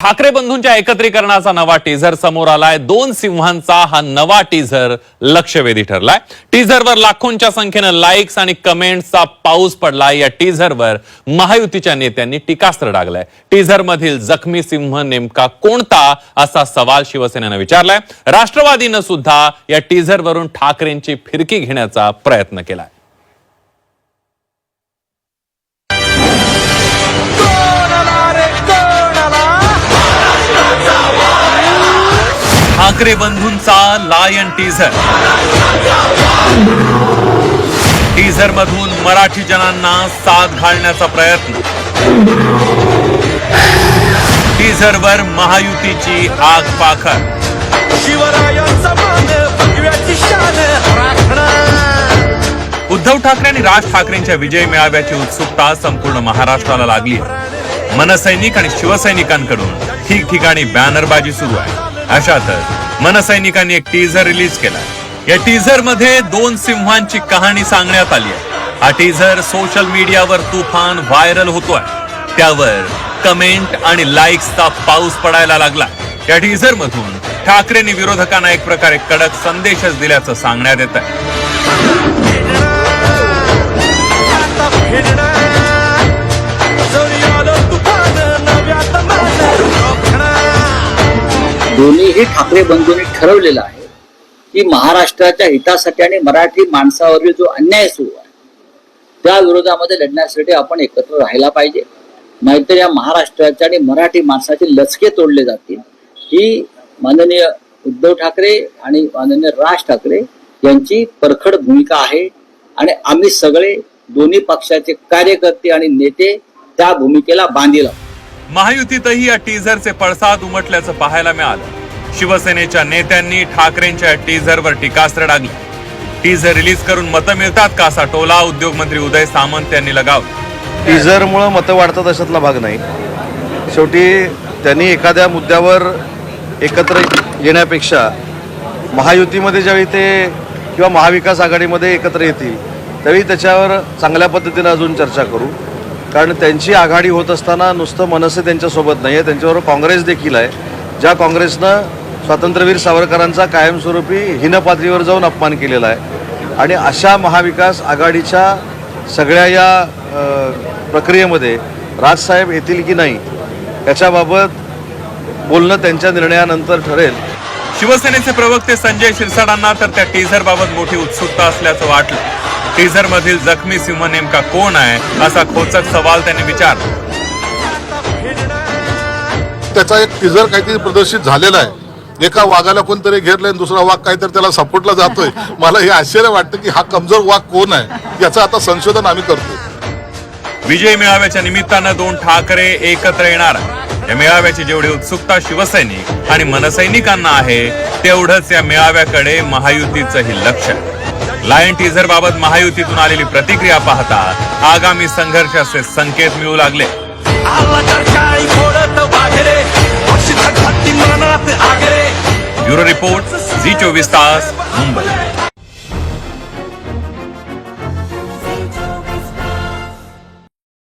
ठाकरे बंधूंच्या एकत्रीकरणाचा नवा टीझर समोर आलाय. दोन सिंहांचा हा नवा टीझर लक्षवेधी ठरलाय. टीझरवर लाखोंच्या संख्येनं लाईक्स आणि कमेंट्सचा पाऊस पडलाय. या टीझरवर महायुतीच्या नेत्यांनी टीकास्त्र डागलाय. टीझरमधील जखमी सिंह नेमका कोणता असा सवाल शिवसेनेनं विचारलाय. राष्ट्रवादीनं सुद्धा या टीझरवरून ठाकरेंची फिरकी घेण्याचा प्रयत्न केलाय. ठाकरे बंधूंचा लायन टीझर टीझर मधून मराठी जनांना साथ घालण्याचा प्रयत्न. टीझर वर महायुतीची आग पाखर उद्धव ठाकरे आणि राज ठाकरेंच्या विजय मेळाव्याची उत्सुकता संपूर्ण महाराष्ट्राला लागली आहे. मनसैनिक आणि शिवसैनिकांकडून ठिकठिकाणी बॅनरबाजी सुरू आहे. अशातच मनसैनिकांनी एक टीझर रिलीज केला. या टीझरमध्ये दोन सिंहांची कहाणी सांगण्यात आली आहे. हा टीझर सोशल मीडियावर तुफान व्हायरल होतोय. त्यावर कमेंट आणि लाईक्सचा पाऊस पडायला लागला. या टीझर मधून ठाकरेंनी विरोधकांना एक प्रकारे कडक संदेशच दिल्याचं सांगण्यात येत आहे दोन्हीही ठाकरे बंधूंनी ठरवलेलं आहे की महाराष्ट्राच्या हितासाठी आणि मराठी माणसावरील जो अन्याय सुरू आहे त्या विरोधामध्ये लढण्यासाठी आपण एकत्र राहायला पाहिजे. नाहीतर या महाराष्ट्राच्या आणि मराठी माणसाचे लचके तोडले जातील. ही माननीय उद्धव ठाकरे आणि माननीय राज ठाकरे यांची परखड भूमिका आहे आणि आम्ही सगळे दोन्ही पक्षाचे कार्यकर्ते आणि नेते त्या भूमिकेला बांधील आहोत. महायुतीतही या टीझरचे पडसाद उमटल्याचं पाहायला मिळालं. शिवसेनेच्या नेत्यांनी ठाकरेंच्या टीझरवर टीकास्त्र डागली. टीझर रिलीज करून मतं मिळतात का असा टोला उद्योगमंत्री उदय सामंत यांनी लगावला. टीझरमुळं मतं वाढतात अशातला भाग नाही. शेवटी त्यांनी एखाद्या मुद्द्यावर एकत्र येण्यापेक्षा महायुतीमध्ये ज्यावेळी ते किंवा महाविकास आघाडीमध्ये एकत्र येतील त्यावेळी त्याच्यावर चांगल्या पद्धतीनं अजून चर्चा करू. कारण त्यांची आघाडी होत असताना नुसतं मनसे त्यांच्यासोबत नाही आहे त्यांच्याबरोबर काँग्रेस देखील आहे. ज्या काँग्रेसनं स्वातंत्र्यवीर सावरकरांचा कायमस्वरूपी हिनपातळीवर जाऊन अपमान केलेला आहे. आणि अशा महाविकास आघाडीच्या सगळ्या या प्रक्रियेमध्ये राजसाहेब येतील की नाही याच्याबाबत बोलणं त्यांच्या निर्णयानंतर ठरेल. शिवसेनेचे प्रवक्ते संजय शिरसाडांना तर त्या टीझरबाबत मोठी उत्सुकता असल्याचं वाटलं. टीझर मधील जखमी सिंह नेमका कोण आहे असा खोचक सवाल त्यांनी विचारला. त्याचा एक टीजर काहीतरी प्रदर्शित झालेला आहे. एका वाघाला कोणतरी घेरलंय आणि दुसरा वाघ काहीतरी त्याला सपोर्टला जातोय. मला हे आश्चर्य वाटतं की हा कमजोर वाघ कोण आहे याचं आता संशोधन आम्ही करतोय. विजय मेळाव्याच्या निमित्तानं दोन ठाकरे एकत्र येणार. या मेळाव्याची जेवढी उत्सुकता शिवसैनिक आणि मनसैनिकांना आहे तेवढंच या मेळाव्याकडे महायुतीचंही लक्ष आहे. लायन टीझर बाबत महायुतीतून आलेली प्रतिक्रिया पाहता आगामी संघर्षाचे संकेत मिळू लागले. ब्युरो रिपोर्ट झी चोवीस तास मुंबई.